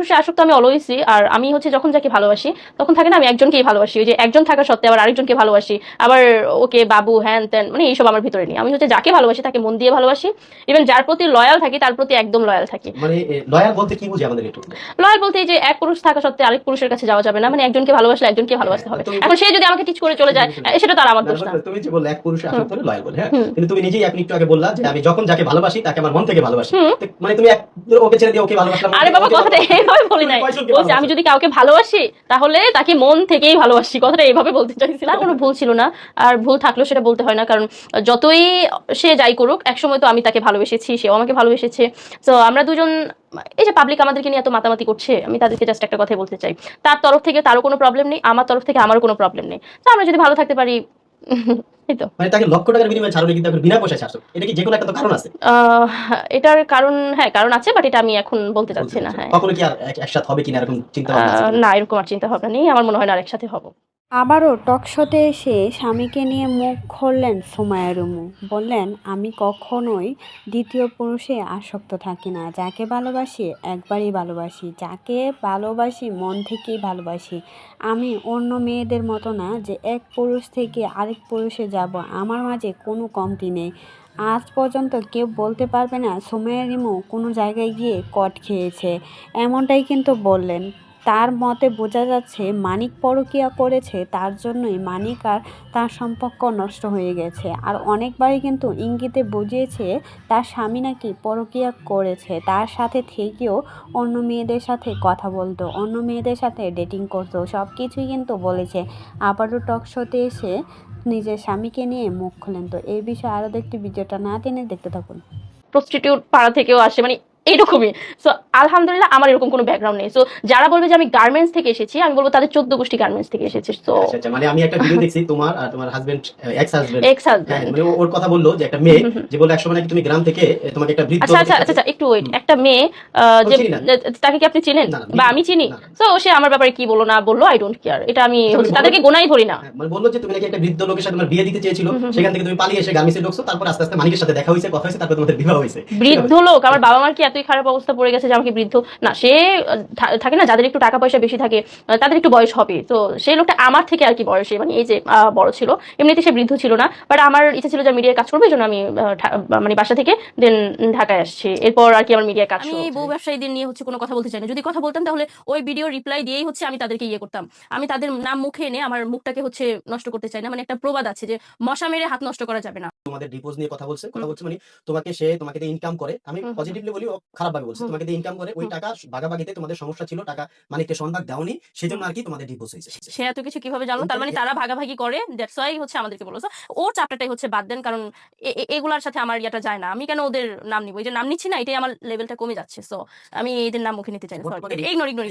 পুরুষে আসক্ত আমি অলওয়েজই আর আমি হচ্ছে যখন যাকে ভালোবাসি তখন থাকে না আমি একজনকেই ভালোবাসি ওই যে একজন থাকা সত্ত্বে আবার আরেকজনকে ভালোবাসি আবার ওকে বাবু হ্যান ত্যান মানে এইসব আমার ভিতরে নেই। আমি হচ্ছে যাকে ভালোবাসি তাকে মন দিয়ে ভালোবাসি ইভেন যার প্রতি লয়াল থাকি তার প্রতি একদম লয়াল থাকি। মানে লয়াল বলতে কি বুঝি আমাদের একটু লয়াল বলতে এই যে এক পুরুষ থাকা সত্ত্বে আরেক পুরুষের কাছে যাওয়া যাবে না মানে একজনকে ভালোবাসলে একজনকে ভালোবাসতে হবে। এখন সে যদি আমাকে টিচ করে চলে যায় সেটা তার আমার দোষ না। তুমি যে বললে এক পুরুষে আসক্ত হলে লয়াল বলে হ্যাঁ? কিন্তু তুমি নিজেই আপনি একটু আগে বললা যে আমি যখন যাকে ভালোবাসি তাকে আমার মন থেকে ভালোবাসি। মানে তুমি ওকে ছেড়ে দিয়ে ওকে ভালোবাসলাম। আরে বাবা ভালোবাসলাম। এইভাবে বলি নাই। বলছি আমি যদি কাউকে ভালোবাসি তাহলে তাকে মন থেকেই ভালোবাসি। কথাটা এইভাবে বলতে চাইছিলাম। কোনো ভুল ছিল না। আর ভুল থাকলেও সেটা বলতে হয় না। কারণ যতই সে যাই করুক একসময় তো আমি তাকে ভালোবেসেছি সেও আমাকে ভালোবেসেছে। তো আমরা দুজন এই যে পাবলিক আমাদেরকে নিয়ে এত মাতামাতি করছে আমি তাদেরকে জাস্ট একটা কথাই বলতে চাই। তার তরফ থেকে তারও কোনো প্রবলেম নেই আমার তরফ থেকে আমারও কোনো প্রবলেম নেই। তো আমরা যদি ভালো থাকতে পারি মানে তাকে লক্ষ টাকার বিনিময়ে ছাড়লে কিন্তু এখন বিনা পয়সায় ছাড়ছো। এটা কি যে কোনো একটা তো কারণ আছে? আহ, এটার কারণ হ্যাঁ কারণ আছে বাট এটা আমি এখন বলতে চাচ্ছি না হ্যাঁ। কখনো কি আর একসাথে হবে কিনা এরকম চিন্তা ভাবনা না এরকম আর চিন্তা ভাবনা নেই। আমার মনে হয় না আর একসাথে হব। আবারও টকশোতে এসে স্বামীকে নিয়ে মুখ খুললেন সুমায়া রুমু। বললেন, আমি কখনোই দ্বিতীয় পুরুষে আসক্ত থাকি না। যাকে ভালোবাসি, একবারই ভালোবাসি। যাকে ভালোবাসি, মন থেকেই ভালোবাসি। আমি অন্য মেয়েদের মতো না যে এক পুরুষ থেকে আরেক পুরুষে যাব। আমার মাঝে কোনো কমতি নেই। আজ পর্যন্ত কেউ বলতে পারবে না সুমায়া রিমু কোনো জায়গায় গিয়ে কট খেয়েছে। এমনটাই কিন্তু বললেন। তার মতে বোঝা যাচ্ছে মানিক পরকিয়া করেছে, তার জন্যই মানিক আর তার সম্পর্ক নষ্ট হয়ে গেছে। আর অনেকবারই কিন্তু ইঙ্গিতে বুঝিয়েছে, তার স্বামী নাকি পরকিয়া করেছে, তার সাথে থেকেও অন্য মেয়েদের সাথে কথা বলতো, অন্য মেয়েদের সাথে ডেটিং করতো সব কিছুই কিন্তু বলেছে। আবারও টক শোতে এসে নিজের স্বামীকে নিয়ে মুখ খুলেন। তো এই বিষয়ে আরও দেখতে, ভিডিওটা না টেনে দেখতে থাকুন। প্রস্টিটিউট পাড়া থেকেও আসে মানে এইরকমই। সো আলহামদুলিল্লাহ আমার এরকম কোনো ব্যাকগ্রাউন্ড নেই। সো যারা বলবে যে আমি গার্মেন্টস থেকে এসেছি আমি বলব তাদের চোদ্দ গোষ্ঠী গার্মেন্টস থেকে এসেছে। তো আচ্ছা, আচ্ছা, মানে আমি একটা ভিডিও দেখছি তোমার আর তোমার husband ex husband ex husband মানে ওর কথা বলল যে একটা মেয়ে যে বলে একসময় নাকি তুমি গ্রাম থেকে তোমাকে একটা বৃদ্ধ আচ্ছা আচ্ছা আচ্ছা একটু ওয়েট একটা মেয়ে যে তাকে কি আপনি চিনেন? বা আমি চিনি। তো সে আমার ব্যাপারে কি বলল না বলল আই ডোন্ট কেয়ার এটা আমি তাদেরকে গোনাই ধরি না। হ্যাঁ, মানে বলল যে তুমি নাকি একটা বৃদ্ধ লোকের সাথে তোমার বিয়ে দিতে চেয়েছিল সেখান থেকে তুমি পালিয়ে এসে গার্মেন্টসে ঢুকছো তারপর আস্তে আস্তে মালিকের সাথে দেখা হয়েছে কথা হয়েছে তারপর তোমাদের বিবাহ হয়েছে। বৃদ্ধ লোক আমার বাবা মার কি এতই খারাপ অবস্থা পড়ে গেছে যে আমাকে বৃদ্ধ না সে থাকে না যাদের একটু টাকা পয়সা বেশি থাকে তাদের একটু বয়স হবে। তো সেই লোকটা আমার থেকে আর কি বয়সে মানে এই যে বড় ছিল এমনিতে সে বৃদ্ধ ছিল না বাট আমার ইচ্ছা ছিল যে মিডিয়ায় কাজ করব এই জন্য আমি মানে বাসা থেকে দেন ঢাকায় আসছি। এরপর আর কি আমার মিডিয়ায় কাজ আমি বউ ব্যবসায়ীদের নিয়ে হচ্ছে কোনো কথা বলতে চাই না। যদি কথা বলতাম তাহলে ওই ভিডিও রিপ্লাই দিয়েই হচ্ছে আমি তাদেরকে ইয়ে করতাম। আমি তাদের নাম মুখে এনে আমার মুখটাকে হচ্ছে নষ্ট করতে চাই না। মানে একটা প্রবাদ আছে যে মশা মেরে হাত নষ্ট করা যাবে না। তোমাদের ডিপোজ নিয়ে কথা বলছে। কথা বলছে মানে তোমাকে সে তোমাকে ইনকাম করে। আমি পজিটিভলি বলি ও খারাপ বলছে। তোমাকে দিয়ে ইনকাম করে ওই টাকা ভাগাভাগিতে তোমাদের সমস্যা ছিল টাকা দাওনি সেজন্য আর কি তোমাদের হয়েছে। সে এত কিছু কীভাবে জানলো? তার মানে তারা ভাগাভাগি করে দ্যাটস ওয়াই হচ্ছে আমাদেরকে বলো ওর চাপটাটাই হচ্ছে বাদ দেন কারণ এগুলার সাথে আমার ইয়াটা যায় না। আমি কেন ওদের নাম নিবো? এই যে নাম নিচ্ছি না এটাই আমার লেভেলটা কমে যাচ্ছে। সো আমি এদের নাম মুখে নিতে চাই না। Ignore ignore